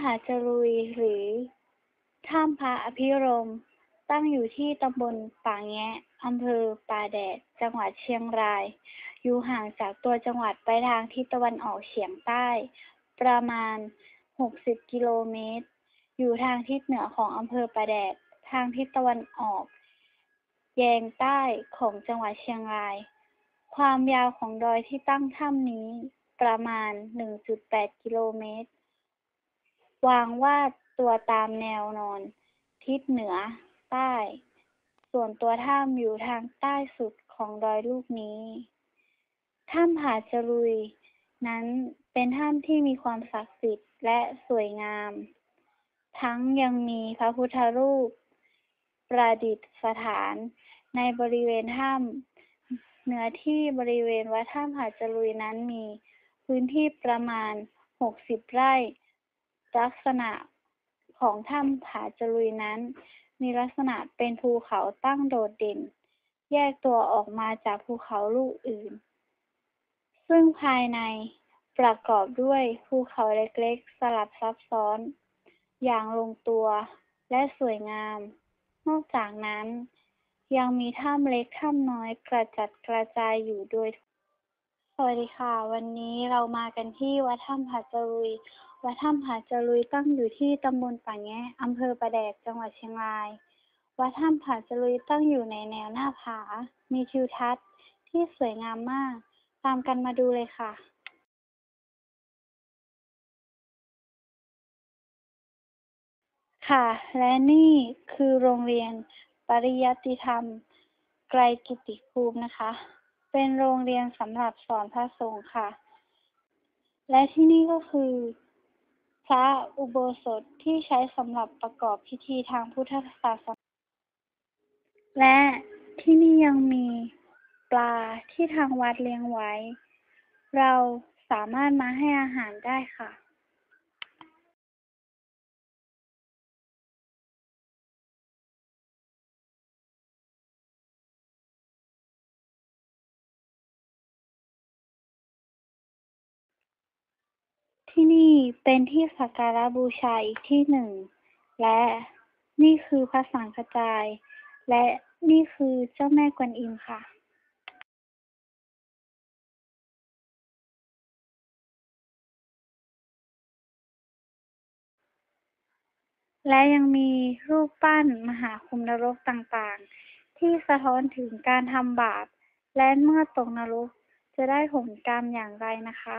ผาจรุยหรือถ้ำพระอภิรม ตั้งอยู่ที่ตำบลป่าแงะอำเภอป่าแดด จังหวัดเชียงราย อยู่ห่างจากตัวจังหวัดไปทางทิศตะวันออกเฉียงใต้ ประมาณ 60 กิโลเมตร อยู่ทางทิศเหนือของอำเภอป่าแดด ทางทิศตะวันออก แยงใต้ของจังหวัดเชียงราย ความยาวของดอยที่ตั้งถ้ำนี้ประมาณ 1.8 กิโลเมตร วางวาดตัวตามแนวนอน ทิศเหนือ ใต้ ส่วนตัวถ้ำอยู่ทางใต้สุดของดอยลูกนี้ ถ้ำผาจรุย นั้นเป็นถ้ำที่มีความศักดิ์สิทธิ์และสวยงาม ทั้งยังมีพระพุทธรูป ประดิษฐานในบริเวณถ้ำเนื้อที่บริเวณวัดถ้ำผาจรุยนั้นมีพื้นที่ประมาณ 60 ไร่ ลักษณะของถ้ำผาจรุยนั้น มีลักษณะเป็นภูเขาตั้งโดดเด่น แยกตัวออกมาจากภูเขาลูกอื่น ซึ่งภายในประกอบด้วยภูเขาเล็กๆ สลับซับซ้อน อย่างลงตัวและสวยงาม นอกจากนั้น ยังมีถ้ำเล็กถ้ำน้อยกระจัดกระจายอยู่โดยทั่วสวัสดีค่ะ วันนี้เรามากันที่วัดถ้ำผาจรุย วัดถ้ำผาจรุยตั้งอยู่ที่ตำบลป่าแงะอำเภอประแดก จังหวัดเชียงราย วัดถ้ำผาจรุยตั้งอยู่ในแนวหน้าผา มีทิวทัศน์ที่สวยงามมาก ตามกันมาดูเลยค่ะค่ะ และนี่คือโรงเรียนปริยัติธรรม ไกรกิติภูมินะคะ เป็นโรงเรียนสำหรับสอนพระสงฆ์ค่ะ และที่นี่ก็คือ พระอุโบสถที่ใช้สำหรับประกอบพิธีทางพุทธศาสนา และที่นี่ยังมีปลาที่ทางวัดเลี้ยงไว้ เราสามารถมาให้อาหารได้ค่ะ ที่นี่เป็นที่สักการะบูชาอีกที่หนึ่ง และนี่คือพระสังฆจาย และนี่คือเจ้าแม่กวนอิมค่ะ และยังมีรูปปั้นมหาคุมนรกต่างๆ ที่สะท้อนถึงการทำบาป และเมื่อตกนรกจะได้ผลกรรมอย่างไรนะคะ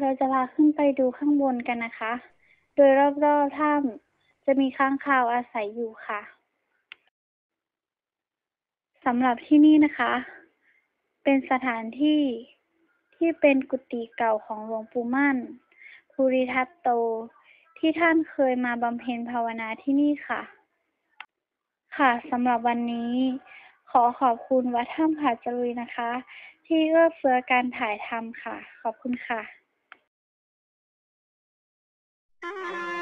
เราจะพาขึ้นไปดูข้างบนกันนะคะ โดยรอบๆถ้ำจะมีค้างคาวอาศัยอยู่ค่ะสำหรับที่นี่นะคะ เป็นสถานที่ที่เป็นกุฏิเก่าของหลวงปู่มั่น ภูริทัตโต ที่ท่านเคยมาบำเพ็ญภาวนาที่นี่ค่ะ ค่ะสำหรับวันนี้ขอขอบคุณวัดถ้ำผาจรุยนะคะ ที่เอื้อเฟื้อการถ่ายทำค่ะ ขอบคุณค่ะ Ah!